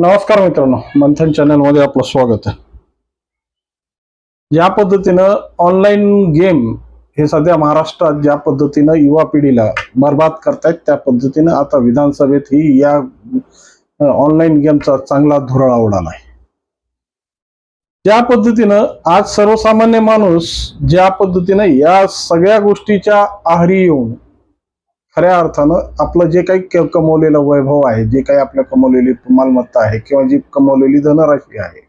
नमस्कार मित्रांनो मंथन चॅनलमध्ये आपलं स्वागत आहे. ज्या पद्धतीनं ऑनलाईन गेम हे सध्या महाराष्ट्रात ज्या पद्धतीनं युवा पिढीला बर्बाद करतायत त्या पद्धतीनं आता विधानसभेतही या ऑनलाईन गेमचा चांगला धुरळा उडाला आहे ज्या पद्धतीनं आज सर्वसामान्य माणूस ज्या पद्धतीनं या सगळ्या गोष्टीच्या आहारी येऊन खऱ्या अर्थानं आपलं जे काही कमवलेलं वैभव आहे जे काही आपल्या कमवलेली मालमत्ता आहे किंवा जी कमवलेली धनराशी आहे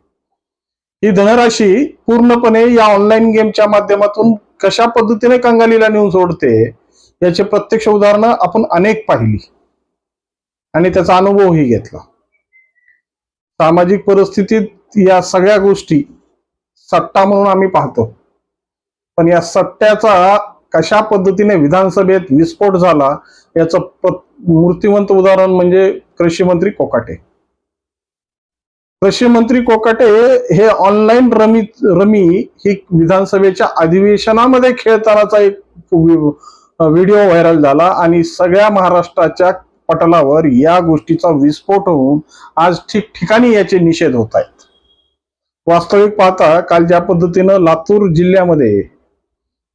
ही धनराशी पूर्णपणे या ऑनलाईन गेमच्या माध्यमातून कशा पद्धतीने कंगालीला नेऊन सोडते याचे प्रत्यक्ष उदाहरणं आपण अनेक पाहिली. आणि त्याचा अनुभवही घेतला. सामाजिक परिस्थितीत या सगळ्या गोष्टी सट्टा म्हणून आम्ही पाहतो. पण या सट्ट्याचा कशा पद्धतीने विधानसभेत विस्फोट झाला याचं मूर्तिवंत उदाहरण म्हणजे कृषी मंत्री कोकाटे. कृषी मंत्री कोकाटे हे ऑनलाईन रमी रमी ही विधानसभेच्या अधिवेशनामध्ये खेळतानाचा एक व्हिडिओ व्हायरल झाला आणि सगळ्या महाराष्ट्राच्या पटलावर या गोष्टीचा विस्फोट होऊन आज ठिकठिकाणी याचे निषेध होत आहेत. वास्तविक पाहता काल ज्या पद्धतीनं लातूर जिल्ह्यामध्ये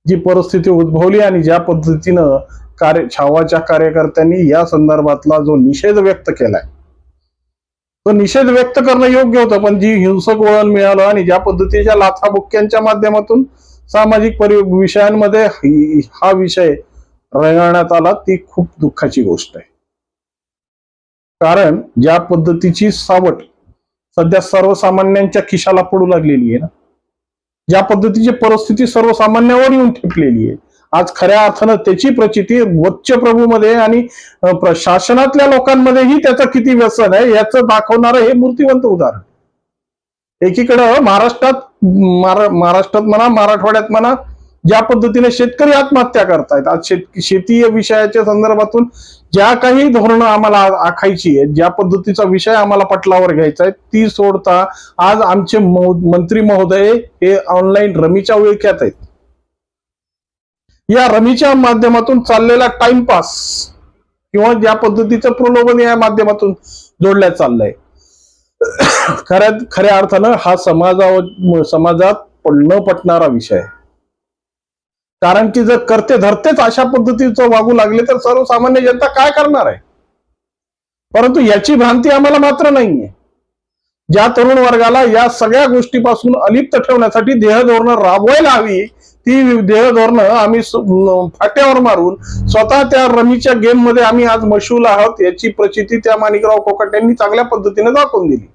जी परिस्थिती उद्भवली आणि ज्या पद्धतीनं कार्य छावाच्या कार्यकर्त्यांनी या संदर्भातला जो निषेध व्यक्त केलाय. तो निषेध व्यक्त करणं योग्य होतं पण जी हिंसक वळण मिळालं आणि ज्या पद्धतीच्या लाथाबुक्क्यांच्या माध्यमातून सामाजिक परि विषयांमध्ये हा विषय रेंगाळण्यात आला ती खूप दुःखाची गोष्ट आहे. कारण ज्या पद्धतीची सावट सध्या सर्वसामान्यांच्या खिशाला पडू लागलेली आहे ना ज्या पद्धतीची परिस्थिती सर्वसामान्यावर येऊन ठेपलेली आहे. आज खऱ्या अर्थानं त्याची प्रचिती वच्च प्रभूमध्ये आणि प्रशासनातल्या लोकांमध्येही त्याचा किती व्यसन आहे याचं दाखवणारं हे मूर्तिवंत उदाहरण. एकीकडं महाराष्ट्रात महारा- महाराष्ट्रात म्हणा मराठवाड्यात म्हणा ज्या पद्धतीने शेतकरी आत्महत्या करतायत आज शेत शेती या विषयाच्या संदर्भातून ज्या काही धोरणं आम्हाला आखायची आहेत ज्या पद्धतीचा विषय आम्हाला पटलावर घ्यायचा आहे ती सोडता आज आमचे मंत्री महोदय हे ऑनलाईन रमीच्या विळख्यात आहेत. या रमीच्या माध्यमातून चाललेला टाइमपास किंवा ज्या पद्धतीचं प्रलोभन या माध्यमातून जोडल्या चाललंय. खऱ्या खऱ्या अर्थानं हा समाजावर समाजात न पटणारा विषय आहे. कारण की जर करते धरतेच अशा पद्धतीचं वागू लागले तर सर्वसामान्य जनता काय करणार आहे? परंतु याची भ्रांती आम्हाला मात्र नाहीये. ज्या तरुण वर्गाला या सगळ्या गोष्टीपासून अलिप्त ठेवण्यासाठी देह धोरणं राबवायला हवी ती देह धोरणं आम्ही फाट्यावर मारून स्वतः त्या रमीच्या गेममध्ये आम्ही आज मशूल आहोत याची प्रचिती त्या माणिकराव कोकट यांनी चांगल्या पद्धतीने दाखवून दिली.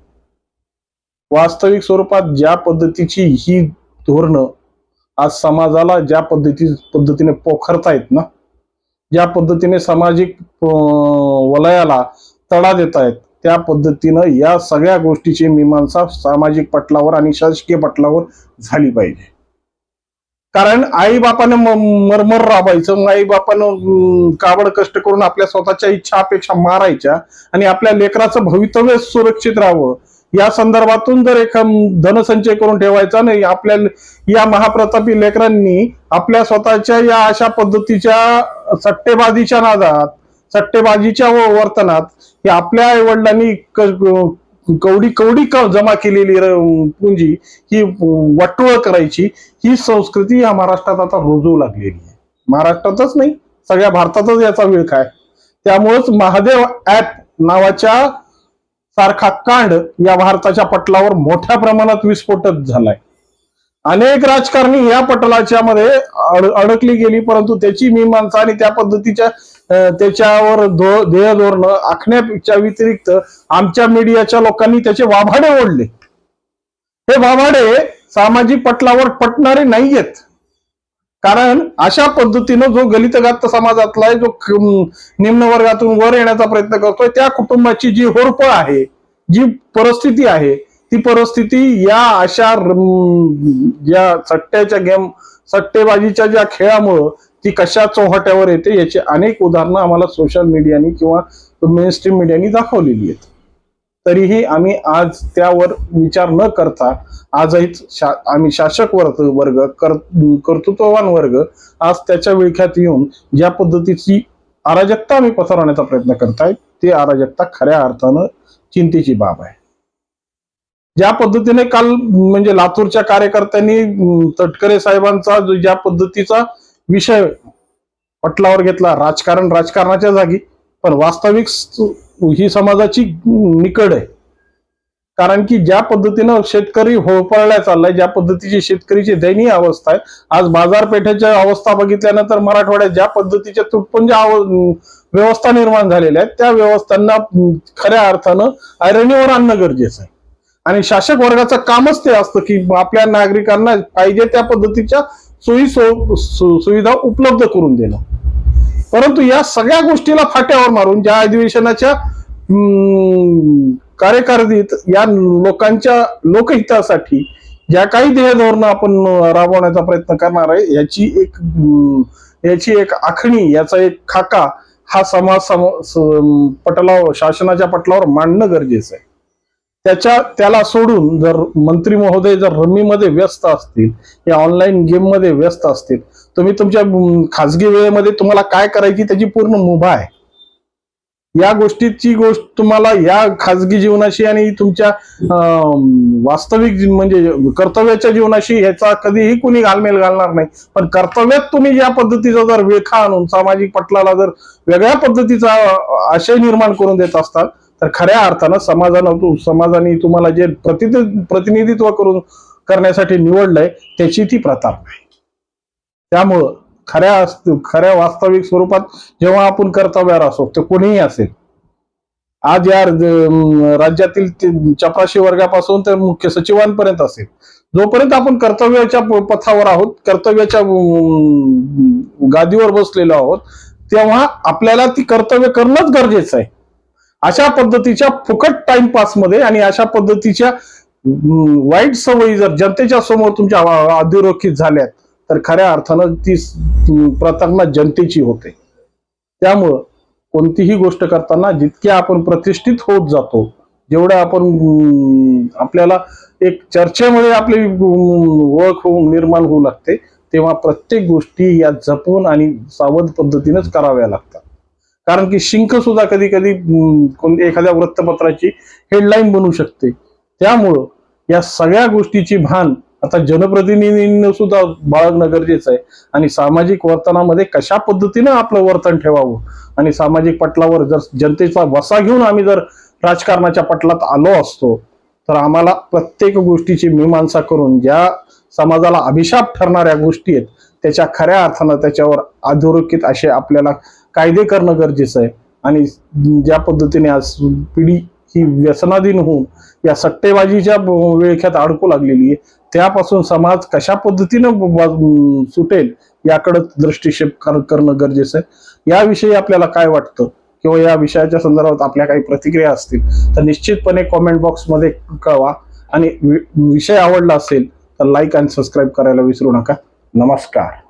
वास्तविक स्वरूपात ज्या पद्धतीची ही धोरणं आज समाजाला ज्या पद्धती पद्धतीने पोखरतायत ना ज्या पद्धतीने सामाजिक वलयाला तडा देत आहेत त्या पद्धतीनं या सगळ्या गोष्टीची मीमांसा सामाजिक पटलावर आणि शासकीय पटलावर झाली पाहिजे. कारण आईबापानं मरमर राबायचं आई बापानं काबड कष्ट करून आपल्या स्वतःच्या इच्छा अपेक्षा मारायच्या आणि आपल्या लेकराचं भवितव्य सुरक्षित राहावं या संदर्भातून जर एक धनसंचय करून ठेवायचा नाही आपल्या या महाप्रतापी लेकरांनी आपल्या स्वतःच्या या अशा पद्धतीच्या सट्टेबाजीच्या नादात सट्टेबाजीच्या वर्तनात हे आपल्या आई वडिलांनी कवडी कवडी जमा केलेली पुंजी ही वाटोळ करायची. ही संस्कृती या महाराष्ट्रात आता रुजू लागलेली आहे. महाराष्ट्रातच नाही सगळ्या भारतातच याचा विळखा आहे त्यामुळेच महादेव ऍप नावाच्या सारखा कांड या भारताच्या पटलावर मोठ्या प्रमाणात विस्फोटत झालाय. अनेक राजकारणी या पटलाच्या मध्ये अडकली गेली परंतु त्याची मीमांसा आणि त्या पद्धतीच्या त्याच्यावर ध्येय धोरण आखण्याच्या व्यतिरिक्त आमच्या मीडियाच्या लोकांनी त्याचे वाभाडे ओढले. हे वाभाडे सामाजिक पटलावर पटणारे नाहीयेत. कारण अशा पद्धतीनं जो गलितगात समाजातला आहे जो निम्न वर्गातून वर येण्याचा प्रयत्न करतोय त्या कुटुंबाची जी होरपळ आहे जी परिस्थिती आहे ती परिस्थिती या अशा या ज्या सट्ट्याच्या गेम सट्टेबाजीच्या ज्या खेळामुळं ती कशा चौहट्यावर येते याची अनेक उदाहरणं आम्हाला सोशल मीडियानी किंवा मेन स्ट्रीम मीडियानी दाखवलेली आहेत. तरीही आम्ही आज त्यावर विचार न करता आजही शा आम्ही शासक वर्ग वर्ग कर कर्तृत्ववान वर्ग आज त्याच्या विळख्यात येऊन ज्या पद्धतीची अराजकता आम्ही पसरवण्याचा प्रयत्न करताय ती अराजकता खऱ्या अर्थानं चिंतेची बाब आहे. ज्या पद्धतीने काल म्हणजे लातूरच्या कार्यकर्त्यांनी तटकरे साहेबांचा जो ज्या पद्धतीचा विषय पटलावर घेतला राजकारण राजकारणाच्या जागी पण वास्तविक ही समाजाची निकड आहे. कारण की ज्या पद्धतीनं शेतकरी होळपळल्या चाललाय ज्या पद्धतीची शेतकरीची दयनीय अवस्था आहे आज बाजारपेठेच्या अवस्था बघितल्यानंतर मराठवाड्यात ज्या पद्धतीच्या तुटपुंज व्यवस्था निर्माण झालेल्या आहेत त्या व्यवस्थांना खऱ्या अर्थानं ऐरणीवर आणणं गरजेचं आहे. आणि शासक वर्गाचं कामच ते असतं की आपल्या नागरिकांना पाहिजे त्या पद्धतीच्या सोयी सु- सुविधा उपलब्ध करून देणं. परंतु या सगळ्या गोष्टीला फाट्यावर मारून ज्या अधिवेशनाच्या हम्म, या लोकांच्या लोकहितासाठी ज्या काही ध्येय धोरणं आपण राबवण्याचा प्रयत्न करणार आहे याची एक याची एक आखणी याचा एक खाका हा समाज सम पटलावर शासनाच्या पटलावर मांडणं गरजेचं आहे. त्याच्या त्याला सोडून जर मंत्री महोदय जर रम्मीमध्ये व्यस्त असतील या ऑनलाईन गेममध्ये व्यस्त असतील तुम्ही तुमच्या खाजगी वेळेमध्ये तुम्हाला काय करायची त्याची पूर्ण मुभा आहे. या गोष्टीची गोष्ट तुम्हाला या खाजगी जीवनाशी आणि तुमच्या वास्तविक म्हणजे कर्तव्याच्या जीवनाशी ह्याचा कधीही कुणी घालमेल घालणार नाही. पण कर्तव्यात तुम्ही या पद्धतीचा जर वेखा आणून सामाजिक पटलाला जर वेगळ्या पद्धतीचा आशय निर्माण करून देत असतात तर खऱ्या अर्थानं समाजानं समाजाने तुम्हाला जे प्रतिनिध प्रतिनिधित्व करून करण्यासाठी निवडलंय त्याची ती प्रथा नाही. त्यामुळं खऱ्या खऱ्या वास्तविक स्वरूपात जेव्हा आपण कर्तव्यावर असो ते कोणीही असेल. आज या राज्यातील ते चपराशी वर्गापासून तर मुख्य सचिवांपर्यंत असेल. जोपर्यंत आपण कर्तव्याच्या प- पथावर आहोत कर्तव्याच्या गादीवर बसलेलो आहोत तेव्हा आपल्याला ती कर्तव्य करणंच गरजेचं आहे. अशा पद्धतीच्या फुकट टाइमपासमध्ये आणि अशा पद्धतीच्या वाईट सवयी जर जनतेच्या समोर तुमच्या अधोरेखित झाल्यात तर खऱ्या अर्थानं ती प्रतारणा जनतेची होते. त्यामुळं कोणतीही गोष्ट करताना जितके आपण प्रतिष्ठित होत जातो जेवढं आपण आपल्याला एक चर्चेमध्ये आपली ओळख होऊन निर्माण होऊ लागते तेव्हा प्रत्येक गोष्टी या जपून आणि सावध पद्धतीनेच कराव्या लागतात. कारण की शिंक सुद्धा कधी कधी कोणत्या एखाद्या वृत्तपत्राची हेडलाईन बनू शकते. त्यामुळं या सगळ्या गोष्टीची भान आता जनप्रतिनिधींनी सुद्धा बाळगणं गरजेचं आहे. आणि सामाजिक वर्तनामध्ये कशा पद्धतीनं आपलं वर्तन ठेवावं? आणि सामाजिक पटलावर जर जनतेचा वसा घेऊन आम्ही जर राजकारणाच्या पटलात आलो असतो तर आम्हाला प्रत्येक गोष्टीची मीमांसा करून ज्या समाजाला अभिशाप ठरणाऱ्या गोष्टी आहेत त्याच्या खऱ्या अर्थानं त्याच्यावर अधोरेखित असे आपल्याला कायदे करणं गरजेचं आहे. आणि ज्या पद्धतीने आज पिढी ही व्यसनाधीन होऊन या सट्टेबाजीच्या वेळख्यात अडकू लागलेली आहे त्यापासून समाज कशा पद्धतीनं सुटेल याकडे दृष्टिक्षेप कर- करणं गरजेचं आहे. याविषयी आपल्याला काय वाटतं? किंवा या विषयाच्या संदर्भात आपल्या काही प्रतिक्रिया असतील तर निश्चितपणे कॉमेंट बॉक्समध्ये कळवा. आणि वि- विषय आवडला असेल तर लाईक आणि सबस्क्राईब करायला विसरू नका. नमस्कार.